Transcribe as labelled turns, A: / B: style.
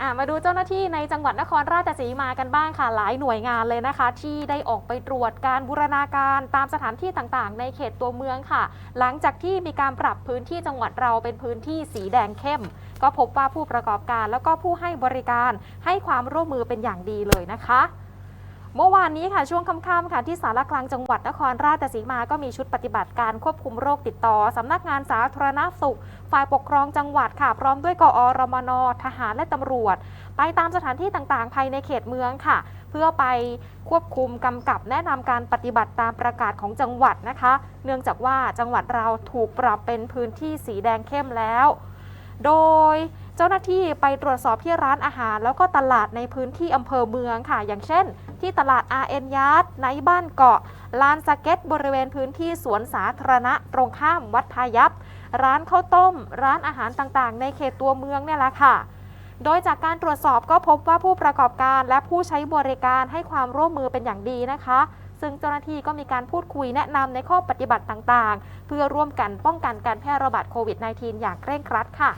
A: อะมาดูเจ้าหน้าที่ในจังหวัดนครราชสีมากันบ้างค่ะ หลายหน่วยงานเลยนะคะ ที่ได้ออกไปตรวจการบูรณาการตามสถานที่ต่างๆ ในเขตตัวเมืองค่ะ หลังจากที่มีการปรับพื้นที่จังหวัดเราเป็นพื้นที่สีแดงเข้ม ก็พบว่าผู้ประกอบการแล้วก็ผู้ให้บริการให้ความร่วมมือเป็นอย่างดีเลยนะคะ เมื่อวานนี้ค่ะช่วงค่ำๆค่ะที่สารกลางจังหวัดนครราชสีมาก็มีชุดปฏิบัติการควบคุมโรคติดต่อสำนักงานสาธารณสุข ฝ่ายปกครองจังหวัดค่ะ พร้อมด้วยกอรมน ทหารและตำรวจ ไปตามสถานที่ต่างๆ ภายในเขตเมืองค่ะ เพื่อไปควบคุมกำกับแนะนำการปฏิบัติตามประกาศของจังหวัดนะคะ เนื่องจากว่าจังหวัดเราถูกปรับเป็นพื้นที่สีแดงเข้มแล้ว โดย เจ้าหน้าที่ไปตรวจสอบที่ร้านอาหาร แล้วก็ตลาดในพื้นที่อำเภอเมืองค่ะ อย่างเช่น ที่ตลาด RN ยาร์ดในบ้านเกาะ ลานสเก็ตบริเวณพื้นที่สวนสาธารณะ ตรงข้ามวัดพายัพร้านข้าวต้ม ร้านอาหารต่างๆ ในเขตตัวเมืองเนี่ยแหละค่ะ โดยจากการตรวจสอบก็พบว่าผู้ประกอบการและผู้ใช้บริการให้ความร่วมมือเป็นอย่างดีนะคะ ซึ่งเจ้าหน้าที่ก็มีการพูดคุยแนะนำในข้อปฏิบัติต่างๆ เพื่อร่วมกันป้องกันการแพร่ระบาดโควิด -19 อย่างเคร่งครัดค่ะ